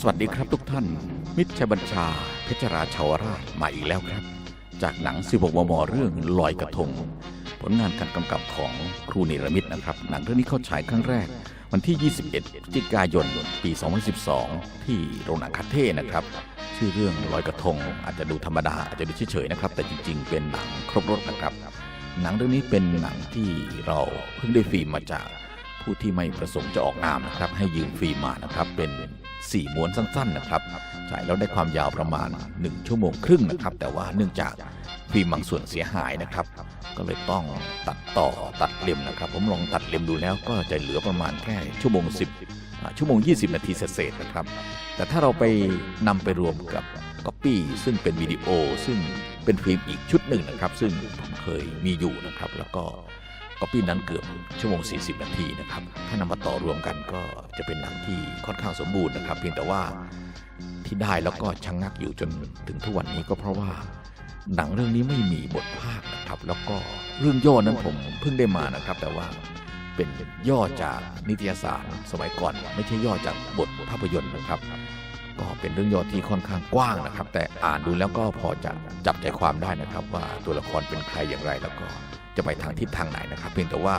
สวัสดีครับทุกท่าน มิตรชัยบัญชา เพชรราชาวราชมาอีกแล้วครับ จากหนัง 16 มม เรื่องลอยกระทง ผลงานการกำกับของครูเนรมิตนะครับ หนังเรื่องนี้เข้าฉายครั้งแรก วันที่ 21พฤศจิกายน ปี 2012 ที่โรงหนังคาเท่นะครับ ชื่อเรื่องลอยกระทง อาจจะดูธรรมดา อาจจะดูเฉยๆนะครับ แต่จริง ๆ เป็นหนังครบรถนะครับ หนังเรื่องนี้เป็นหนังที่เราเพิ่งได้ฟิล์มมาจากผู้ที่ไม่ประสงค์จะออกนามนะครับ ให้ยืมฟิล์มมานะครับเป็น สี่ม้วนสั้นๆนะครับฉายแล้วได้ความยาวประมาณ 1 ชั่วโมงครึ่งนะครับ แต่ว่าเนื่องจากฟิล์มบางส่วนเสียหายนะครับ ก็เลยต้องตัดต่อตัดเล่มนะครับ ผมลองตัดเล่มดูแล้วก็จะเหลือประมาณแค่ชั่วโมง 10 ชั่วโมง 20 นาทีเศษนะครับ แต่ถ้าเราไปนำไปรวมกับก๊อปปี้ซึ่งเป็นวิดีโอซึ่งเป็นฟิล์มอีกชุดหนึ่งนะครับ ซึ่งผมเคยมีอยู่นะครับ แล้วก็ ก๊อปปี้นั้นเกือบชั่วโมง 40 นาทีนะครับ ถ้านำมาต่อรวมกันก็จะเป็นหนังที่ค่อนข้างสมบูรณ์นะครับ เพียงแต่ว่าที่ได้แล้วก็ชะงงักอยู่จนถึงทุกวันนี้ก็เพราะว่าหนังเรื่องนี้ไม่มีบทภาคนะครับ แล้วก็เรื่องย่อนั้นผมเพิ่งได้มานะครับ แต่ว่าเป็นย่อจากนิตยสารสมัยก่อน ไม่ใช่ย่อจากบทภาพยนตร์นะครับ ก็เป็นเรื่องย่อที่ค่อนข้างกว้างนะครับ แต่อ่านดูแล้วก็พอจะจับใจความได้นะครับ ว่าตัวละครเป็นใครอย่างไรแล้วก็ จะไปทางทิศทางไหนนะครับ เพียงแต่ว่า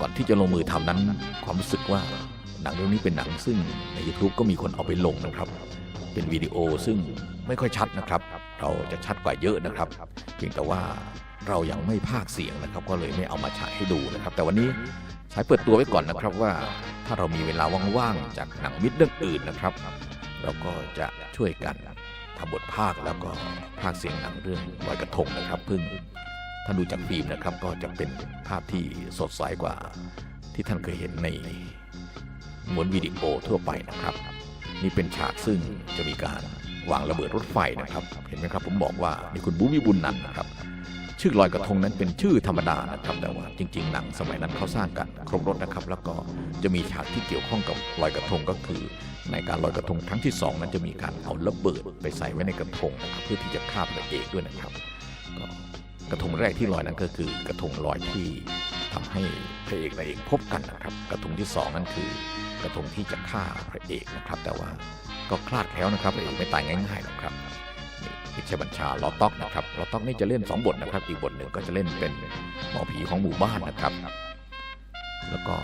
ก่อนที่จะลงมือทำนั้นความรู้สึกว่าหนังเรื่องนี้เป็นหนังซึ่งใน YouTube ก็มีคนเอาไปลงนะครับ เป็นวิดีโอซึ่งไม่ค่อยชัดนะครับ เราจะชัดกว่าเยอะนะครับ เพียงแต่ว่าเรายังไม่พากย์เสียงนะครับ ก็เลยไม่เอามาฉายให้ดูนะครับ แต่วันนี้ฉายเปิดตัวไว้ก่อนนะครับว่าถ้าเรามีเวลาว่างๆจากหนังมิตรเรื่องอื่นนะครับ เราก็จะช่วยกันทำบทภาคแล้วก็ภาคเสียงหนังเรื่องลอยกระทงนะครับ เพึ่ง ท่านดูจากฟิล์มนะครับก็จะเป็นภาพที่สดใสกว่า ที่ท่านเคยเห็นในมวนวิดีโอทั่วไปนะครับ นี่เป็นฉากซึ่งจะมีการวางระเบิดรถไฟนะครับ เห็นไหมครับผมบอกว่านี่คุณบูวิบุญนันนะครับ ชื่อลอยกระทงนั้นเป็นชื่อธรรมดานะครับ แต่ว่าจริง ๆ หนังสมัยนั้นเขาสร้างกันครบรถนะครับ แล้วก็จะมีฉากที่เกี่ยวข้องกับลอยกระทงก็คือ ในการลอยกระทงครั้งที่สองนั้นจะมีการเอาระเบิดไปใส่ไว้ในกระทงนะครับเพื่อที่จะฆ่าพระเอกด้วยนะครับก็ กระทงแรกที่ลอยนั้นก็คือกระทงลอยที่ทำให้พระเอกนางเอกพบกันนะครับ กระทงที่สองนั้นคือกระทงที่จะฆ่าพระเอกนะครับ แต่ว่าก็คลาดแคล้วนะครับพระเอกไม่ตายง่ายๆหรอกครับนี่พิชยบัญชาลอต๊อกนะครับลอต๊อกนี่จะเล่น 2 บทนะครับ อีกบทหนึ่งก็จะเล่นเป็นหมอผีของหมู่บ้านนะครับ แล้วก็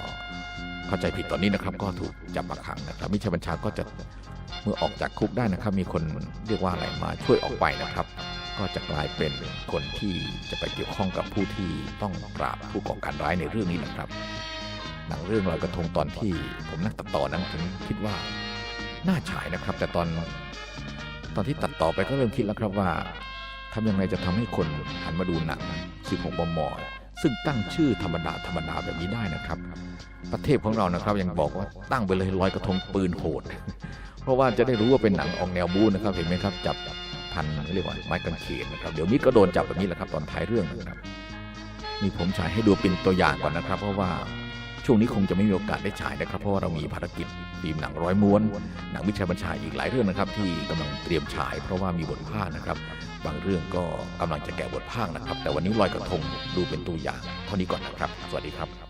เข้าใจผิดตอนนี้นะครับ ก็ถูกจับมาขังนะครับมิชบัญชาก็จะเมื่อออกจากคุกได้นะครับ มีคนเรียกว่าอะไรมาช่วยออกไปนะครับ ก็จะกลายเป็นคนที่จะไปเกี่ยวข้องกับผู้ที่ต้องปราบผู้ก่อการร้ายในเรื่องนี้นะครับ หนังเรื่องลอยกระทงตอนที่ผมนั่งตัดต่อนั้นผมคิดว่าน่าฉายนะครับ แต่ตอนตอนที่ตัดต่อไปก็เริ่มคิดแล้วครับว่าทำยังไงจะทำให้คนหันมาดูหนัง16มมซึ่งตั้งชื่อธรรมดาธรรมดาแบบนี้ได้นะครับ ประเทศของเรานะครับยังบอกว่าตั้งไปเลยลอยกระทงปืนโหด เพราะว่าจะได้รู้ว่าเป็นหนังออกแนวบู๊นะครับเห็นไหมครับจับ พันเรียกว่าไม้กางเขนนะครับเดี๋ยวมิดก็โดนจับแบบนี้แหละครับตอนท้ายเรื่องนะครับนี่ผมฉายให้ดูเป็นตัวอย่างก่อนนะครับ เพราะว่าช่วงนี้คงจะไม่มีโอกาสได้ฉายนะครับ เพราะว่าเรามีภารกิจฟิล์มหนังร้อยม้วน หนังวิชัยบัญชาอีกหลายเรื่องนะครับ ที่กำลังเตรียมฉาย เพราะว่ามีบทภาคนะครับ บางเรื่องก็กำลังจะแกะบทภาคนะครับ แต่วันนี้ลอยกระทงดูเป็นตัวอย่างเท่านี้ก่อนนะครับ สวัสดีครับ